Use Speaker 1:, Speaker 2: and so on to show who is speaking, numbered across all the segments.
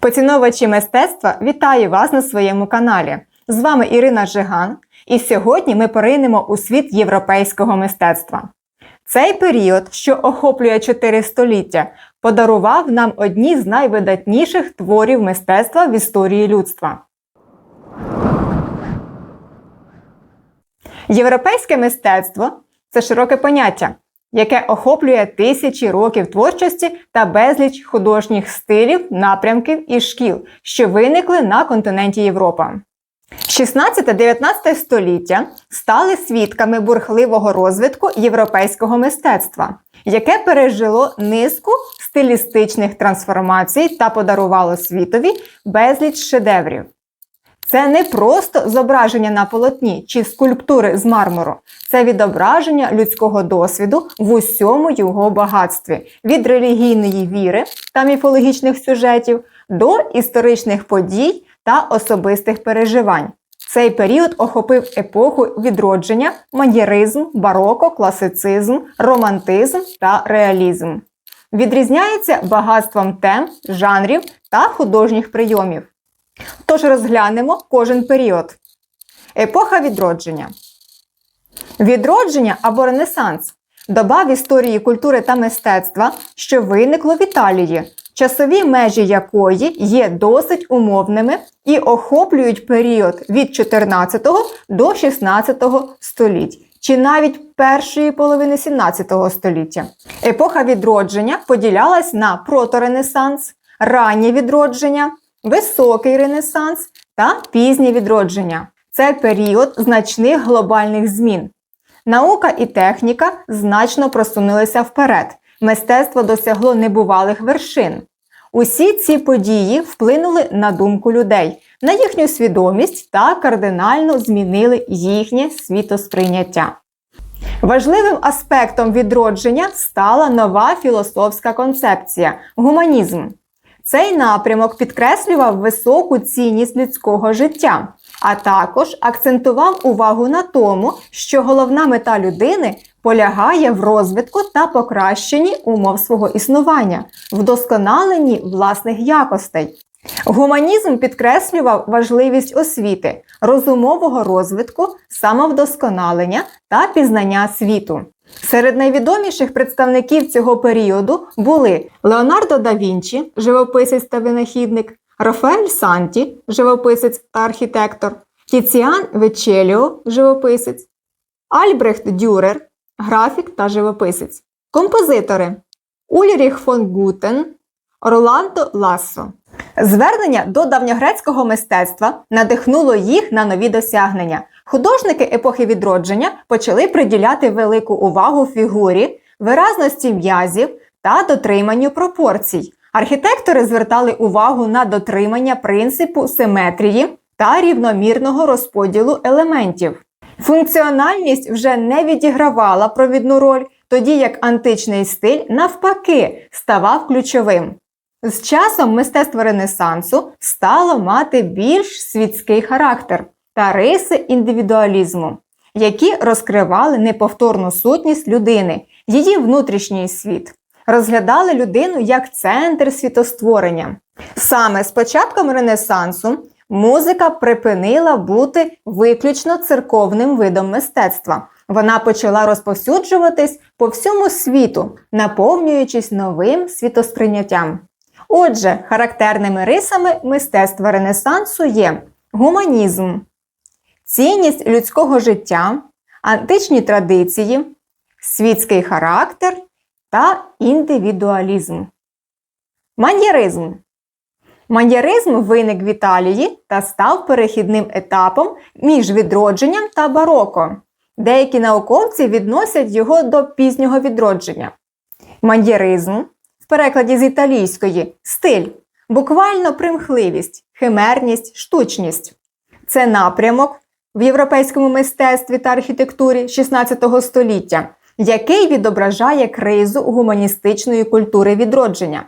Speaker 1: Поціновувачі мистецтва вітаю вас на своєму каналі. З вами Ірина Жиган, і сьогодні ми поринемо у світ європейського мистецтва. Цей період, що охоплює чотири століття, подарував нам одні з найвидатніших творів мистецтва в історії людства. Європейське мистецтво це широке поняття, яке охоплює тисячі років творчості та безліч художніх стилів, напрямків і шкіл, що виникли на континенті Європа. 16-19 століття стали свідками бурхливого розвитку європейського мистецтва, яке пережило низку стилістичних трансформацій та подарувало світові безліч шедеврів. Це не просто зображення на полотні чи скульптури з мармуру, це відображення людського досвіду в усьому його багатстві від релігійної віри та міфологічних сюжетів до історичних подій та особистих переживань. Цей період охопив епоху відродження, маньєризм, бароко, класицизм, романтизм та реалізм. Відрізняється багатством тем, жанрів та художніх прийомів. Тож розглянемо кожен період. Епоха відродження. Відродження або Ренесанс доба в історії культури та мистецтва, що виникло в Італії, часові межі якої є досить умовними і охоплюють період від 14 до 16 століть. Чи навіть першої половини 17 століття. Епоха відродження поділялась на проторенесанс, раннє відродження, високий ренесанс та пізнє відродження. Це період значних глобальних змін. Наука і техніка значно просунулися вперед. Мистецтво досягло небувалих вершин. Усі ці події вплинули на думку людей, на їхню свідомість та кардинально змінили їхнє світосприйняття. Важливим аспектом відродження стала нова філософська концепція гуманізм. Цей напрямок підкреслював високу цінність людського життя, а також акцентував увагу на тому, що головна мета людини полягає в розвитку та покращенні умов свого існування, вдосконаленні власних якостей. Гуманізм підкреслював важливість освіти, розумового розвитку, самовдосконалення та пізнання світу. Серед найвідоміших представників цього періоду були Леонардо да Вінчі, живописець та винахідник, Рафаель Санті, живописець та архітектор, Тіціан Вечеліо, живописець, Альбрехт Дюрер, графік та живописець, композитори Ульріх фон Гутен, Орландо Лассо. Звернення до давньогрецького мистецтва надихнуло їх на нові досягнення. Художники епохи відродження почали приділяти велику увагу фігурі, виразності м'язів та дотриманню пропорцій. Архітектори звертали увагу на дотримання принципу симетрії та рівномірного розподілу елементів. Функціональність вже не відігравала провідну роль, тоді як античний стиль навпаки ставав ключовим. З часом мистецтво Ренесансу стало мати більш світський характер та риси індивідуалізму, які розкривали неповторну сутність людини, її внутрішній світ, розглядали людину як центр світостворення. Саме з початком Ренесансу музика припинила бути виключно церковним видом мистецтва. Вона почала розповсюджуватись по всьому світу, наповнюючись новим світосприйняттям. Отже, характерними рисами мистецтва Ренесансу є гуманізм, цінність людського життя, античні традиції, світський характер та індивідуалізм. Маньєризм. Маньєризм виник в Італії та став перехідним етапом між відродженням та бароко. Деякі науковці відносять його до пізнього відродження. Маньєризм в перекладі з італійської стиль, буквально примхливість, химерність, штучність. Це напрямок в європейському мистецтві та архітектурі 16 століття, який відображає кризу гуманістичної культури відродження.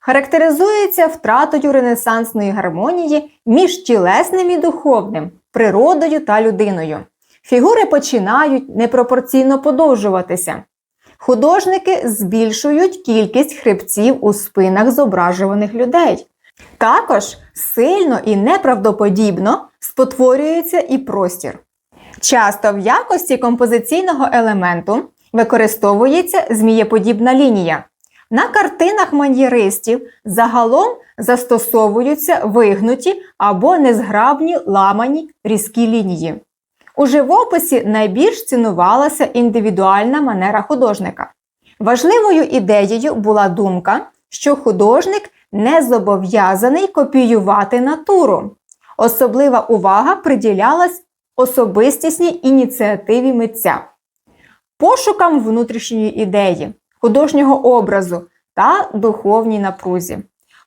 Speaker 1: Характеризується втратою ренесансної гармонії між тілесним і духовним, природою та людиною. Фігури починають непропорційно подовжуватися. Художники збільшують кількість хребців у спинах зображуваних людей. Також сильно і неправдоподібно спотворюється і простір. Часто в якості композиційного елементу використовується змієподібна лінія. На картинах маньєристів загалом застосовуються вигнуті або незграбні ламані різкі лінії. У живописі найбільш цінувалася індивідуальна манера художника. Важливою ідеєю була думка, що художник не зобов'язаний копіювати натуру. Особлива увага приділялась особистісній ініціативі митця, пошукам внутрішньої ідеї, художнього образу та духовній напрузі.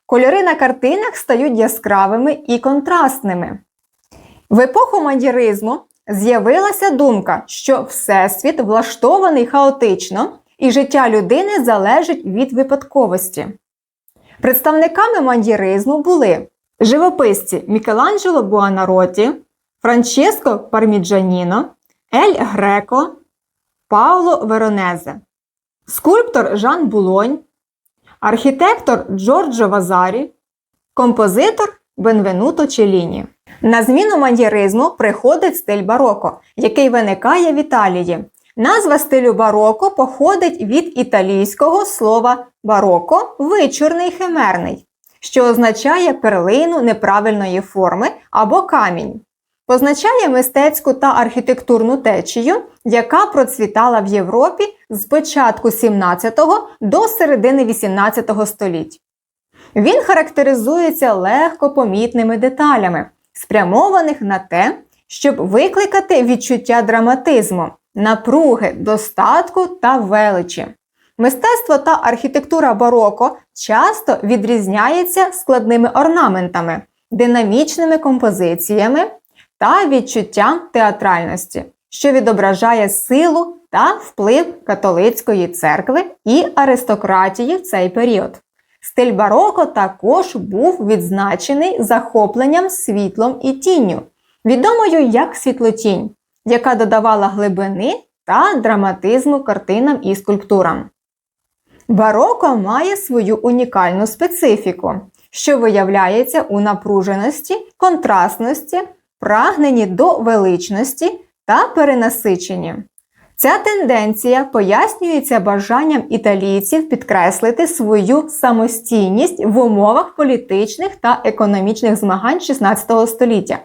Speaker 1: Кольори на картинах стають яскравими і контрастними. В епоху мандіризму з'явилася думка, що Всесвіт влаштований хаотично і життя людини залежить від випадковості. Представниками мандіризму були живописці Мікеланджело Буанароті, Франческо Парміджаніно, Ель Греко, Пауло Веронезе, скульптор Жан Булонь, архітектор Джорджо Вазарі, композитор Бенвенуто Челіні. На зміну мандіризму приходить стиль бароко, який виникає в Італії. Назва стилю бароко походить від італійського слова бароко вичурний химерний, що означає перлину неправильної форми або камінь. Позначає мистецьку та архітектурну течію, яка процвітала в Європі з початку 17-го до середини 18 століть. Він характеризується легко помітними деталями, спрямованих на те, щоб викликати відчуття драматизму, напруги, достатку та величі. Мистецтво та архітектура бароко часто відрізняється складними орнаментами, динамічними композиціями та відчуттям театральності, що відображає силу та вплив католицької церкви і аристократії в цей період. Стиль бароко також був відзначений захопленням світлом і тінню, відомою як світлотінь, яка додавала глибини та драматизму картинам і скульптурам. Бароко має свою унікальну специфіку, що виявляється у напруженості, контрастності, прагненні до величності та перенасиченні. Ця тенденція пояснюється бажанням італійців підкреслити свою самостійність в умовах політичних та економічних змагань 16 століття.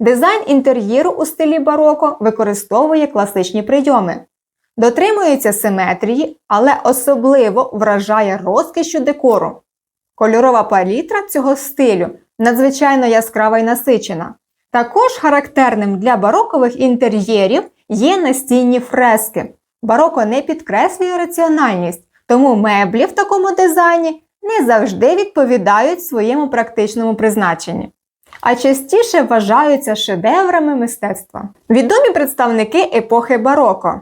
Speaker 1: Дизайн інтер'єру у стилі бароко використовує класичні прийоми, дотримується симетрії, але особливо вражає розкішю декору. Кольорова палітра цього стилю надзвичайно яскрава і насичена. Також характерним для барокових інтер'єрів є настінні фрески. Бароко не підкреслює раціональність, тому меблі в такому дизайні не завжди відповідають своєму практичному призначенню, а частіше вважаються шедеврами мистецтва. Відомі представники епохи бароко.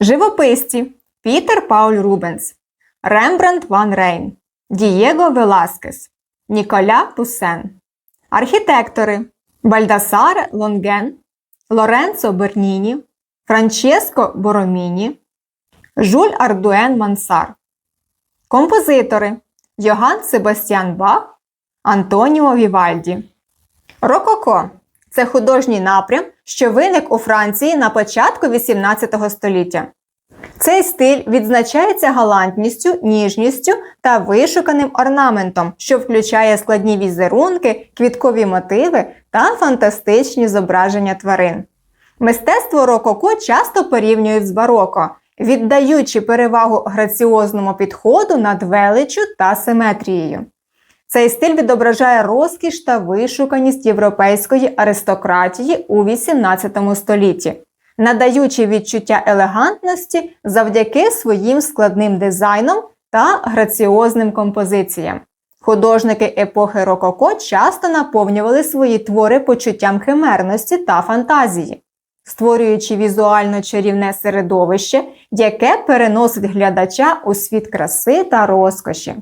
Speaker 1: Живописці Пітер Пауль Рубенс, Рембрандт Ван Рейн, Дієго Веласкес, Ніколя Пусен, архітектори Бальдасаре Лонген, Лоренцо Берніні, Франческо Бороміні, Жуль Ардуен Мансар, композитори Йоган Себастьян Бах, Антоніо Вівальді. Рококо це художній напрям, що виник у Франції на початку XVIII століття. Цей стиль відзначається галантністю, ніжністю та вишуканим орнаментом, що включає складні візерунки, квіткові мотиви та фантастичні зображення тварин. Мистецтво рококо часто порівнюють з бароко, віддаючи перевагу граціозному підходу над величчю та симетрією. Цей стиль відображає розкіш та вишуканість європейської аристократії у XVIII столітті, надаючи відчуття елегантності завдяки своїм складним дизайнам та граціозним композиціям. Художники епохи Рококо часто наповнювали свої твори почуттям химерності та фантазії, створюючи візуально чарівне середовище, яке переносить глядача у світ краси та розкоші.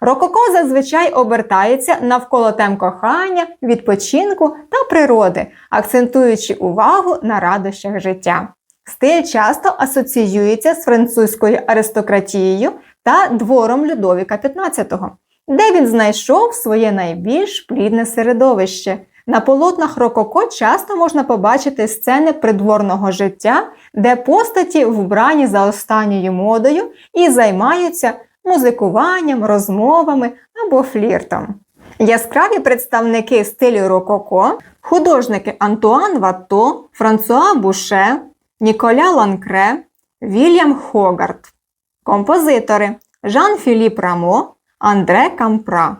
Speaker 1: Рококо зазвичай обертається навколо тем кохання, відпочинку та природи, акцентуючи увагу на радощах життя. Стиль часто асоціюється з французькою аристократією та двором Людовіка XV, де він знайшов своє найбільш плідне середовище. На полотнах Рококо часто можна побачити сцени придворного життя, де постаті вбрані за останньою модою і займаються музикуванням, розмовами або фліртом. Яскраві представники стилю Рококо, художники Антуан Ватто, Франсуа Буше, Ніколя Ланкре, Вільям Хогарт, композитори Жан-Філіп Рамо, Андре Кампра.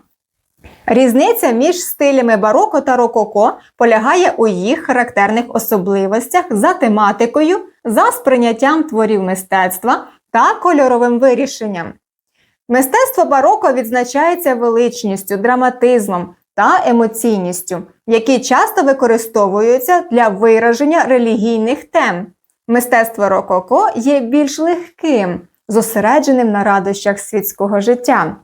Speaker 1: Різниця між стилями бароко та рококо полягає у їх характерних особливостях за тематикою, за сприйняттям творів мистецтва та кольоровим вирішенням. Мистецтво бароко відзначається величністю, драматизмом та емоційністю, які часто використовуються для вираження релігійних тем. Мистецтво рококо є більш легким, зосередженим на радощах світського життя.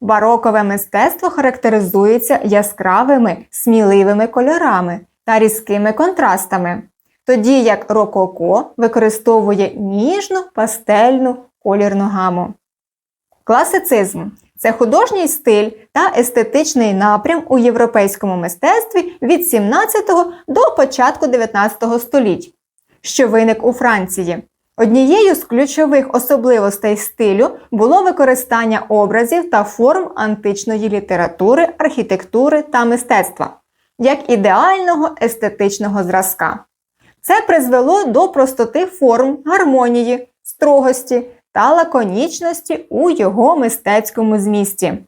Speaker 1: Барокове мистецтво характеризується яскравими, сміливими кольорами та різкими контрастами, тоді як рококо використовує ніжну пастельну колірну гаму. Класицизм це художній стиль та естетичний напрям у європейському мистецтві від 17 до початку 19 століть, що виник у Франції. Однією з ключових особливостей стилю було використання образів та форм античної літератури, архітектури та мистецтва як ідеального естетичного зразка. Це призвело до простоти форм, гармонії, строгості та лаконічності у його мистецькому змісті.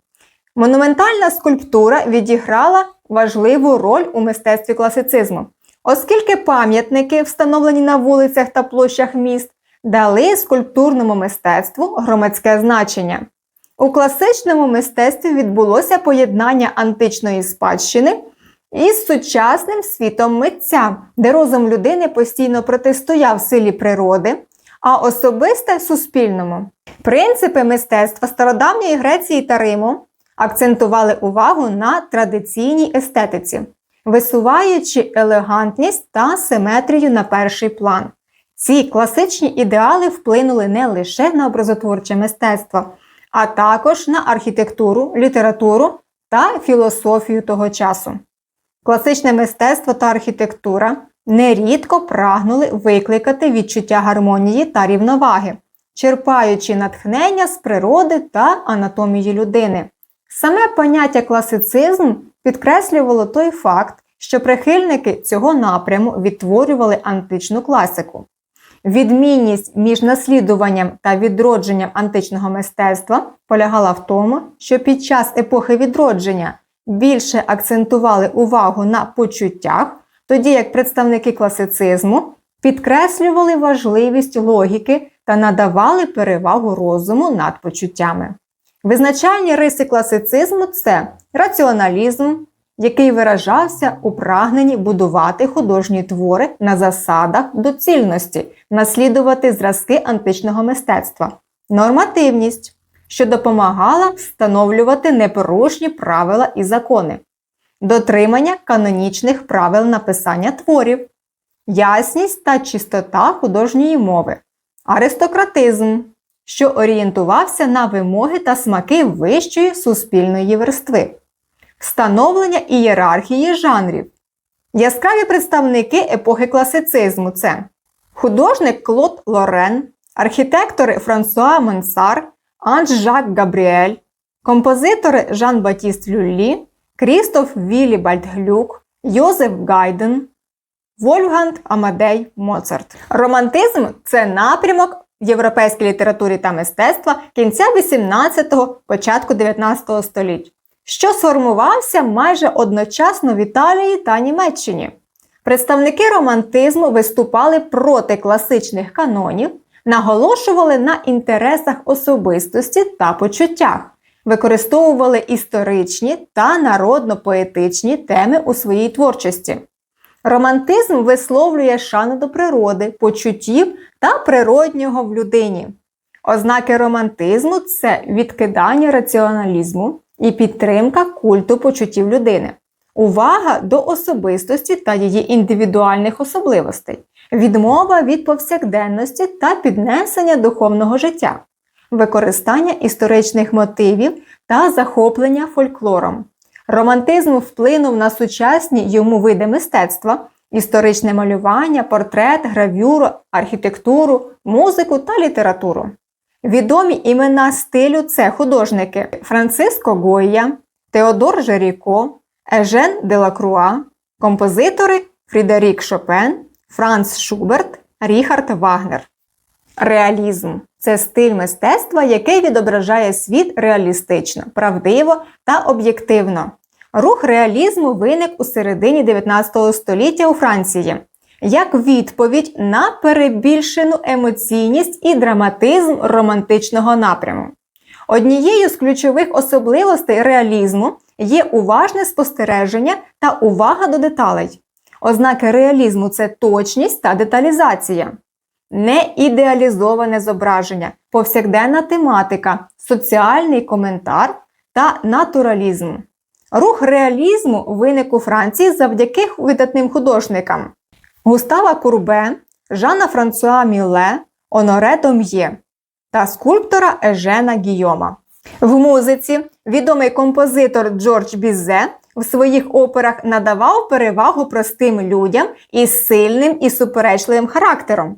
Speaker 1: Монументальна скульптура відіграла важливу роль у мистецтві класицизму, оскільки пам'ятники, встановлені на вулицях та площах міст, дали скульптурному мистецтву громадське значення. У класичному мистецтві відбулося поєднання античної спадщини із сучасним світом митця, де розум людини постійно протистояв силі природи, а особисте суспільному. Принципи мистецтва стародавньої Греції та Риму акцентували увагу на традиційній естетиці, висуваючи елегантність та симетрію на перший план. Ці класичні ідеали вплинули не лише на образотворче мистецтво, а також на архітектуру, літературу та філософію того часу. Класичне мистецтво та архітектура нерідко прагнули викликати відчуття гармонії та рівноваги, черпаючи натхнення з природи та анатомії людини. Саме поняття класицизм підкреслювало той факт, що прихильники цього напряму відтворювали античну класику. Відмінність між наслідуванням та відродженням античного мистецтва полягала в тому, що під час епохи відродження більше акцентували увагу на почуттях, тоді як представники класицизму підкреслювали важливість логіки та надавали перевагу розуму над почуттями. Визначальні риси класицизму це раціоналізм, який виражався у прагненні будувати художні твори на засадах доцільності, наслідувати зразки античного мистецтва, нормативність, що допомагала встановлювати непорушні правила і закони, дотримання канонічних правил написання творів, ясність та чистота художньої мови, аристократизм, що орієнтувався на вимоги та смаки вищої суспільної верстви встановлення ієрархії жанрів. Яскраві представники епохи класицизму це художник Клод Лорен, архітектори Франсуа Монсар, Анж Жак Габріель, композитори Жан Батіст Люллі, Крістоф Вілібальд Глюк, Йозеф Гайден, Вольфганг Амадей Моцарт. Романтизм це напрямок в європейській літературі та мистецтва кінця 18-го, початку 19 століть що сформувався майже одночасно в Італії та Німеччині. Представники романтизму виступали проти класичних канонів, наголошували на інтересах особистості та почуттях, використовували історичні та народно-поетичні теми у своїй творчості. Романтизм висловлює шану до природи, почуттів та природнього в людині. Ознаки романтизму це відкидання раціоналізму, і підтримка культу почуттів людини, увага до особистості та її індивідуальних особливостей, відмова від повсякденності та піднесення духовного життя, використання історичних мотивів та захоплення фольклором. Романтизм вплинув на сучасні йому види мистецтва, історичне малювання, портрет, гравюру, архітектуру, музику та літературу. Відомі імена стилю це художники Франциско Гойя, Теодор Жеріко, Ежен Делакруа, композитори Фрідерік Шопен, Франц Шуберт, Ріхард Вагнер. Реалізм це стиль мистецтва, який відображає світ реалістично, правдиво та об'єктивно. Рух реалізму виник у середині 19 століття у Франції як відповідь на перебільшену емоційність і драматизм романтичного напряму. Однією з ключових особливостей реалізму є уважне спостереження та увага до деталей. Ознаки реалізму це точність та деталізація, неідеалізоване зображення, повсякденна тематика, соціальний коментар та натуралізм. Рух реалізму виник у Франції завдяки видатним художникам Густава Курбе, Жана Франсуа Міле, Оноре Дом'є та скульптора Ежена Гійома. В музиці відомий композитор Джордж Бізе в своїх операх надавав перевагу простим людям із сильним і суперечливим характером.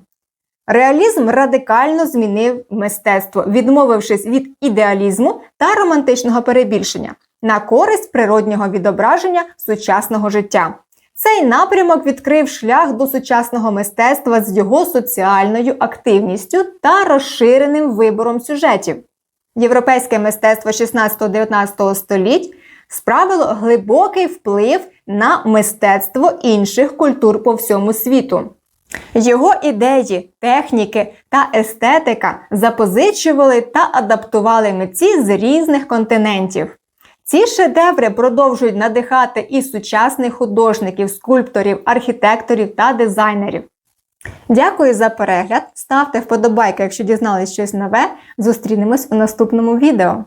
Speaker 1: Реалізм радикально змінив мистецтво, відмовившись від ідеалізму та романтичного перебільшення на користь природнього відображення сучасного життя. Цей напрямок відкрив шлях до сучасного мистецтва з його соціальною активністю та розширеним вибором сюжетів. Європейське мистецтво 16-19 століть справило глибокий вплив на мистецтво інших культур по всьому світу. Його ідеї, техніки та естетика запозичували та адаптували митці з різних континентів. Ці шедеври продовжують надихати і сучасних художників, скульпторів, архітекторів та дизайнерів. Дякую за перегляд. Ставте вподобайки, якщо дізнались щось нове. Зустрінемось у наступному відео.